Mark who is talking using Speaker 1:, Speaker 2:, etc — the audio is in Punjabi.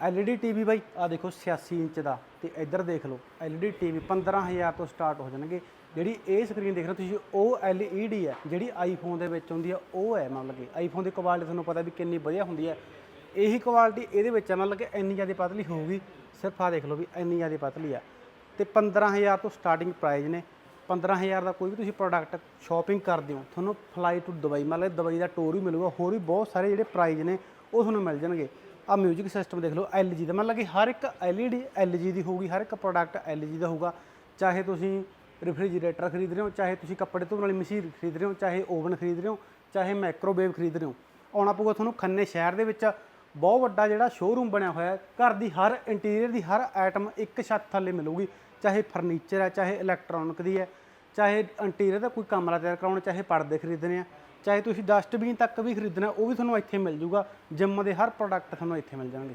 Speaker 1: LED ਟੀਵੀ ਬਾਈ ਆ ਦੇਖੋ 86 ਇੰਚ ਦਾ ਤੇ ਇੱਧਰ ਦੇਖ ਲਓ LED ਟੀਵੀ 15000 ਤੋਂ ਸਟਾਰਟ ਹੋ ਜਾਣਗੇ। ਜਿਹੜੀ ਇਹ ਸਕਰੀਨ ਦੇਖ ਰਹੇ ਤੁਸੀਂ, ਉਹ LED ਹੈ, ਜਿਹੜੀ ਆਈਫੋਨ ਦੇ ਵਿੱਚ ਹੁੰਦੀ ਹੈ, ਉਹ ਹੈ ਮਤਲਬ ਕਿ ਆਈਫੋਨ ਦੀ ਕੁਆਲਿਟੀ ਤੁਹਾਨੂੰ ਪਤਾ ਵੀ ਕਿੰਨੀ ਵਧੀਆ ਹੁੰਦੀ ਹੈ। ਇਹੀ ਕੁਆਲਿਟੀ ਇਹਦੇ ਵਿੱਚ ਹੈ, ਮਤਲਬ ਕਿ ਇੰਨੀ ਜ਼ਿਆਦਾ ਪਤਲੀ ਹੋਊਗੀ। ਸਿਰਫ ਆ ਦੇਖ ਲਓ ਵੀ ਇੰਨੀ ਜ਼ਿਆਦਾ ਪਤਲੀ ਆ ਤੇ 15000 ਤੋਂ ਸਟਾਰਟਿੰਗ ਪ੍ਰਾਈਸ ਨੇ। 15000 ਦਾ ਕੋਈ ਵੀ ਤੁਸੀਂ ਪ੍ਰੋਡਕਟ ਸ਼ਾਪਿੰਗ ਕਰਦੇ ਹੋ, ਤੁਹਾਨੂੰ ਫਲਾਈ ਟੂ ਦੁਬਈ, ਮਤਲਬ ਦੁਬਈ ਦਾ ਟੂਰ ਵੀ ਮਿਲੂਗਾ, ਹੋਰ ਵੀ ਬਹੁਤ ਸਾਰੇ ਜਿਹੜੇ ਪ੍ਰਾਈਜ਼ ਨੇ, ਉਹ ਤੁਹਾਨੂੰ ਮਿਲ ਜਾਣਗੇ। ਆ ਮਿਊਜ਼ਿਕ ਸਿਸਟਮ ਦੇਖ ਲਓ LG ਦਾ। ਮਤਲਬ ਕਿ ਹਰ ਇੱਕ LED LG ਦੀ ਹੋਊਗੀ, ਹਰ ਇੱਕ ਪ੍ਰੋਡਕਟ LG ਦਾ ਹੋਊਗਾ। ਚਾਹੇ ਤੁਸੀਂ ਰੈਫਰੀਜਰੇਟਰ ਖਰੀਦ ਰਹੇ ਹੋ, ਚਾਹੇ ਤੁਸੀਂ ਕੱਪੜੇ ਧੋਣ ਵਾਲੀ ਮਸ਼ੀਨ ਖਰੀਦ ਰਹੇ ਹੋ, ਚਾਹੇ ਓਵਨ ਖਰੀਦ ਰਹੇ ਹੋ, ਚਾਹੇ ਮਾਈਕ੍ਰੋਵੇਵ ਖਰੀਦ ਰਹੇ ਹੋ। ਆਉਣਾ ਪਊਗਾ ਤੁਹਾਨੂੰ ਖੰਨੇ ਸ਼ਹਿਰ ਦੇ ਵਿੱਚ। ਬਹੁਤ ਵੱਡਾ ਜਿਹੜਾ ਸ਼ੋਰੂਮ ਬਣਿਆ ਹੋਇਆ ਹੈ। ਘਰ ਦੀ ਹਰ ਇੰਟੀਰੀਅਰ ਦੀ ਹਰ ਆਈਟਮ ਇੱਕ ਛੱਤ ਥੱਲੇ ਮਿਲੂਗੀ। ਚਾਹੇ ਫਰਨੀਚਰ ਹੈ, ਚਾਹੇ ਇਲੈਕਟ੍ਰੋਨਿਕ ਦੀ ਹੈ। ਚਾਹੇ ਇੰਟੀਰੀਅਰ ਦਾ ਕੋਈ ਕਮਰਾ ਤਿਆਰ ਕਰਾਉਣਾ, ਚਾਹੇ ਪਰਦੇ ਖਰੀਦਣੇ ਆ, ਚਾਹੇ ਤੁਸੀਂ ਡਸਟਬਿਨ ਤੱਕ ਵੀ ਖਰੀਦਣਾ, ਉਹ ਵੀ ਤੁਹਾਨੂੰ ਇੱਥੇ ਮਿਲ ਜੂਗਾ। ਜਿਮ ਦੇ ਹਰ ਪ੍ਰੋਡਕਟ ਤੁਹਾਨੂੰ ਇੱਥੇ ਮਿਲ ਜਾਣਗੇ।